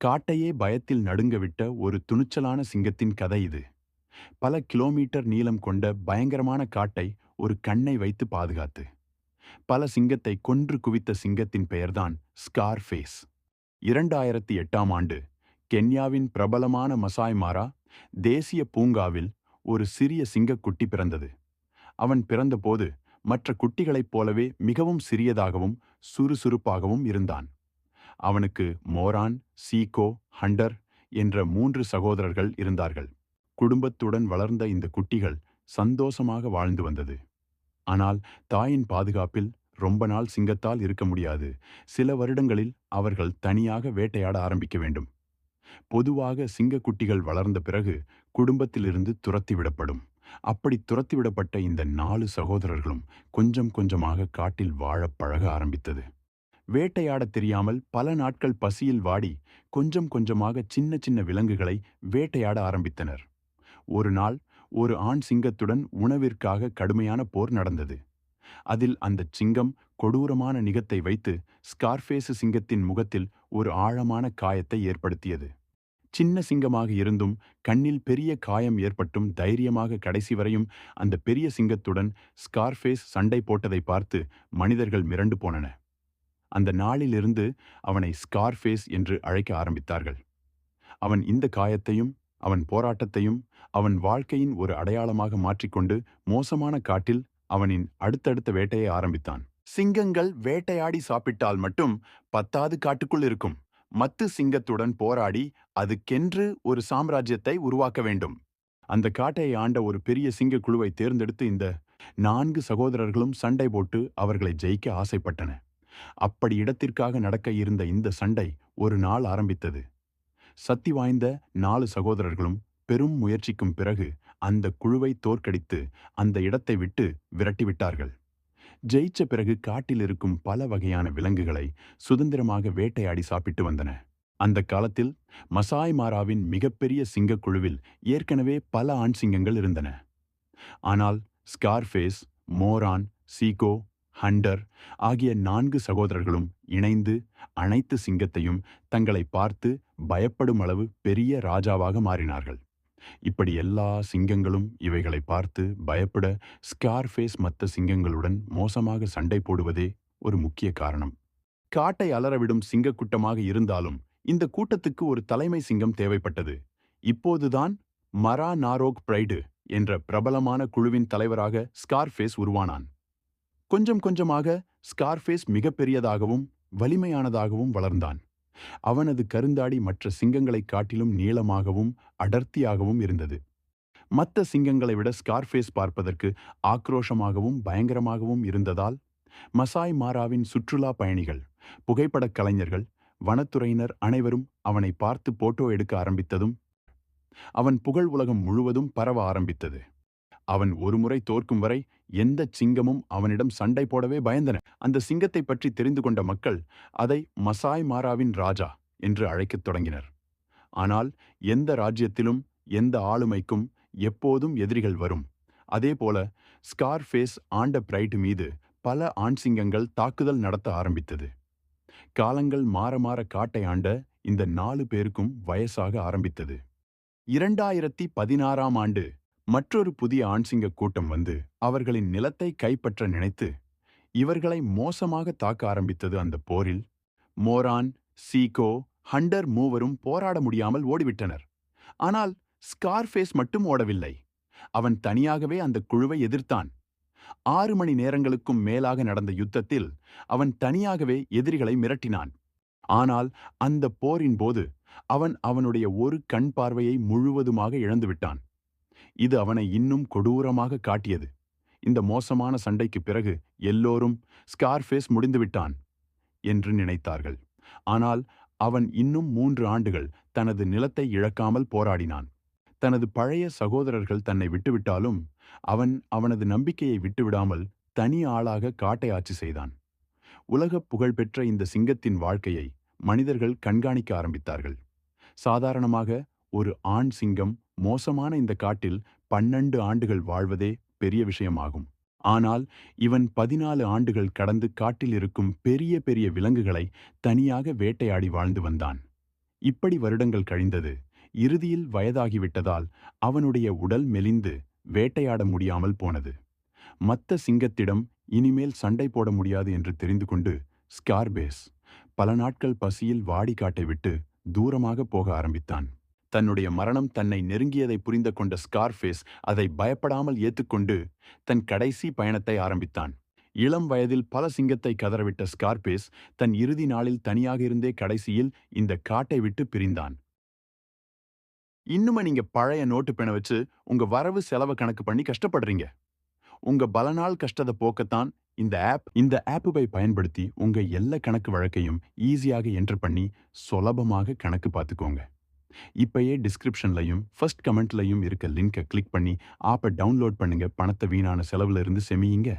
காட்டையே பயத்தில் நடுங்கவிட்ட ஒரு துணிச்சலான சிங்கத்தின் கதை இது. பல கிலோமீட்டர் நீளம் கொண்ட பயங்கரமான காட்டை ஒரு கண்ணை வைத்து பாதுகாத்து. பல சிங்கத்தை கொன்று குவித்த சிங்கத்தின் பெயர்தான் ஸ்கார்ஃபேஸ். இரண்டாயிரத்தி எட்டாம் ஆண்டு கென்யாவின் பிரபலமான மசாய் மாரா தேசிய பூங்காவில் ஒரு சிறிய சிங்கக்குட்டி பிறந்தது. அவன் பிறந்தபோது மற்ற குட்டிகளைப் போலவே மிகவும் சிறியதாகவும் சுறுசுறுப்பாகவும் இருந்தான். அவனுக்கு மோரான் சீகோ ஹண்டர் என்ற மூன்று சகோதரர்கள் இருந்தார்கள். குடும்பத்துடன் வளர்ந்த இந்த குட்டிகள் சந்தோஷமாக வாழ்ந்து வந்தது. ஆனால் தாயின் பாதுகாப்பில் ரொம்ப நாள் சிங்கத்தால் இருக்க முடியாது. சில வருடங்களில் அவர்கள் தனியாக வேட்டையாட ஆரம்பிக்க வேண்டும். பொதுவாக சிங்கக்குட்டிகள் வளர்ந்த பிறகு குடும்பத்திலிருந்து துரத்திவிடப்படும் அப்படி துரத்திவிடப்பட்ட இந்த நாலு சகோதரர்களும் கொஞ்சம் கொஞ்சமாக காட்டில் வாழப் பழக ஆரம்பித்தது. வேட்டையாடத் தெரியாமல் பல நாட்கள் பசியில் வாடி கொஞ்சம் கொஞ்சமாக சின்ன சின்ன விலங்குகளை வேட்டையாட ஆரம்பித்தனர். ஒரு நாள் ஒரு ஆண் சிங்கத்துடன் உணவிற்காக கடுமையான போர் நடந்தது. அதில் அந்த சிங்கம் கொடூரமான நிகத்தை வைத்து ஸ்கார்ஃபேசு சிங்கத்தின் முகத்தில் ஒரு ஆழமான காயத்தை ஏற்படுத்தியது. சின்ன சிங்கமாக இருந்தும் கண்ணில் பெரிய காயம் ஏற்பட்டும் தைரியமாக கடைசி வரையும் அந்த பெரிய சிங்கத்துடன் ஸ்கார்ஃபேஸ் சண்டை போட்டதை பார்த்து மனிதர்கள் மிரண்டு போனன. அந்த நாளிலிருந்து அவனை ஸ்கார்ஃபேஸ் என்று அழைக்க ஆரம்பித்தார்கள். அவன் இந்த காயத்தையும் அவன் போராட்டத்தையும் அவன் வாழ்க்கையின் ஒரு அடையாளமாக மாற்றிக்கொண்டு மோசமான காட்டில் அவனின் அடுத்தடுத்த வேட்டையை ஆரம்பித்தான். சிங்கங்கள் வேட்டையாடி சாப்பிட்டால் மட்டும் பத்தாது காட்டுக்குள் இருக்கும். மத்து சிங்கத்துடன் போராடி அதுக்கென்று ஒரு சாம்ராஜ்யத்தை உருவாக்க வேண்டும். அந்த காட்டை ஆண்ட ஒரு பெரிய சிங்க குழுவை தேர்ந்தெடுத்து இந்த நான்கு சகோதரர்களும் சண்டை போட்டு அவர்களை ஜெயிக்க ஆசைப்பட்டன. அப்படி இடத்திற்காக நடக்க இருந்த இந்த சண்டை ஒரு நாள் ஆரம்பித்தது. சக்தி வாய்ந்த நாலு சகோதரர்களும் பெரும் முயற்சிக்கும் பிறகு அந்த குழுவை தோற்கடித்து அந்த இடத்தை விட்டு விரட்டிவிட்டார்கள் ஜெயிச்ச பிறகு காட்டில் இருக்கும் பல வகையான விலங்குகளை சுதந்திரமாக வேட்டையாடி சாப்பிட்டு வந்தன. அந்த காலத்தில் மசாய் மாராவின் மிகப்பெரிய சிங்கக்குழுவில் ஏற்கனவே பல ஆண் சிங்கங்கள் இருந்தன. ஆனால் ஸ்கார்ஃபேஸ் மோரான் சீகோ ஹண்டர் ஆகிய நான்கு சகோதரர்களும் இணைந்து அனைத்து சிங்கத்தையும் தங்களை பார்த்து பயப்படும் அளவு பெரிய ராஜாவாக மாறினார்கள். இப்படி எல்லா சிங்கங்களும் இவைகளை பார்த்து பயப்பட ஸ்கார்ஃபேஸ் மற்ற சிங்கங்களுடன் மோசமாக சண்டை போடுவதே ஒரு முக்கிய காரணம். காட்டை அலறவிடும் சிங்கக்கூட்டமாக இருந்தாலும் இந்த கூட்டத்துக்கு ஒரு தலைமை சிங்கம் தேவைப்பட்டது. இப்போதுதான் மரா நாரோக் பிரைடு என்ற பிரபலமான குழுவின் தலைவராக ஸ்கார்ஃபேஸ் உருவானான். கொஞ்சம் கொஞ்சமாக ஸ்கார்ஃபேஸ் மிகப்பெரியதாகவும் வலிமையானதாகவும் வளர்ந்தான். அவனது கருந்தாடி மற்ற சிங்கங்களைக் காட்டிலும் நீளமாகவும் அடர்த்தியாகவும் இருந்தது. மற்ற சிங்கங்களை விட ஸ்கார்ஃபேஸ் பார்ப்பதற்கு ஆக்ரோஷமாகவும் பயங்கரமாகவும் இருந்ததால் மசாய் மாராவின் சுற்றுலா பயணிகள் புகைப்படக் கலைஞர்கள் வனத்துறையினர் அனைவரும் அவனை பார்த்து போட்டோ எடுக்க ஆரம்பித்ததும் அவன் புகழ் உலகம் முழுவதும் பரவ ஆரம்பித்தது. அவன் ஒருமுறை தோற்கும் வரை எந்த சிங்கமும் அவனிடம் சண்டை போடவே பயந்தன. அந்த சிங்கத்தை பற்றி தெரிந்து கொண்ட மக்கள் அதை மசாய் மாராவின் ராஜா என்று அழைக்கத் தொடங்கினர். ஆனால் எந்த ராஜ்யத்திலும் எந்த ஆளுமைக்கும் எப்போதும் எதிரிகள் வரும். அதேபோல ஸ்கார்ஃபேஸ் ஆண்ட பிரைட் மீது பல ஆண் சிங்கங்கள் தாக்குதல் நடத்த ஆரம்பித்தது. காலங்கள் மாற மாற காட்டை ஆண்ட இந்த நாலு பேருக்கும் வயசாக ஆரம்பித்தது. இரண்டாயிரத்தி பதினாறாம் ஆண்டு மற்றொரு புதிய ஆண்சிங்க கூட்டம் வந்து அவர்களின் நிலத்தை கைப்பற்ற நினைத்து இவர்களை மோசமாக தாக்க ஆரம்பித்தது அந்த போரில் மோரான் சீகோ ஹண்டர் மூவரும் போராட முடியாமல் ஓடிவிட்டனர். ஆனால் ஸ்கார்ஃபேஸ் மட்டும் ஓடவில்லை. அவன் தனியாகவே அந்த குழுவை எதிர்த்தான். ஆறு மணி நேரங்களுக்கும் மேலாக நடந்த யுத்தத்தில் அவன் தனியாகவே எதிரிகளை மிரட்டினான். ஆனால் அந்த போரின் போது அவன் அவனுடைய ஒரு கண் பார்வையை முழுவதுமாக இழந்துவிட்டான். இது அவனை இன்னும் கொடூரமாக காட்டியது. இந்த மோசமான சண்டைக்கு பிறகு எல்லோரும் ஸ்கார்ஃபேஸ் முடிந்துவிட்டான் என்று நினைத்தார்கள். ஆனால் அவன் இன்னும் மூன்று ஆண்டுகள் தனது நிலத்தை இழக்காமல் போராடினான். தனது பழைய சகோதரர்கள் தன்னை விட்டுவிட்டாலும் அவன் அவனது நம்பிக்கையை விட்டுவிடாமல் தனி ஆளாக காட்டை ஆட்சி செய்தான். உலகப் புகழ்பெற்ற இந்த சிங்கத்தின் வாழ்க்கையை மனிதர்கள் கண்காணிக்க ஆரம்பித்தார்கள். சாதாரணமாக ஒரு ஆண் சிங்கம் மோசமான இந்த காட்டில் பன்னெண்டு ஆண்டுகள் வாழ்வதே பெரிய விஷயமாகும். ஆனால் இவன் பதினாலு ஆண்டுகள் கடந்து காட்டில் இருக்கும் பெரிய பெரிய விலங்குகளை தனியாக வேட்டையாடி வாழ்ந்து வந்தான். இப்படி வருடங்கள் கழிந்தது. இறுதியில் வயதாகிவிட்டதால் அவனுடைய உடல் மெலிந்து வேட்டையாட முடியாமல் போனது. மத்த சிங்கத்திடம் இனிமேல் சண்டை போட முடியாது என்று தெரிந்து கொண்டு ஸ்கார்பேஸ் பல நாட்கள் பசியில் வாடி காட்டை விட்டு தூரமாக போக ஆரம்பித்தான். தன்னுடைய மரணம் தன்னை நெருங்கியதை புரிந்து கொண்ட ஸ்கார்ஃபேஸ் அதை பயப்படாமல் ஏற்றுக்கொண்டு தன் கடைசி பயணத்தை ஆரம்பித்தான். இளம் வயதில் பல சிங்கத்தை கதறவிட்ட ஸ்கார்பேஸ் தன் இறுதி நாளில் தனியாக இருந்தே கடைசியில் இந்த காட்டை விட்டு பிரிந்தான். இன்னுமே நீங்க பழைய நோட்டு பிண வச்சு உங்க வரவு செலவு கணக்கு பண்ணி கஷ்டப்படுறீங்க. உங்க பலநாள் கஷ்டத்தை போக்கத்தான் இந்த ஆப் இந்த ஆப்புவை பயன்படுத்தி உங்க எல்லா கணக்கு வழக்கையும் ஈஸியாக என்டர் பண்ணி சுலபமாக கணக்கு பார்த்துக்கோங்க இப்பயே டிஸ்கிரிப்ஷன்லையும் ஃபர்ஸ்ட் கமெண்ட்லையும் இருக்க லிங்கை கிளிக் பண்ணி ஆப்பை டவுன்லோட் பண்ணுங்க. பணத்தை வீணான செலவுல இருந்து செமியுங்க.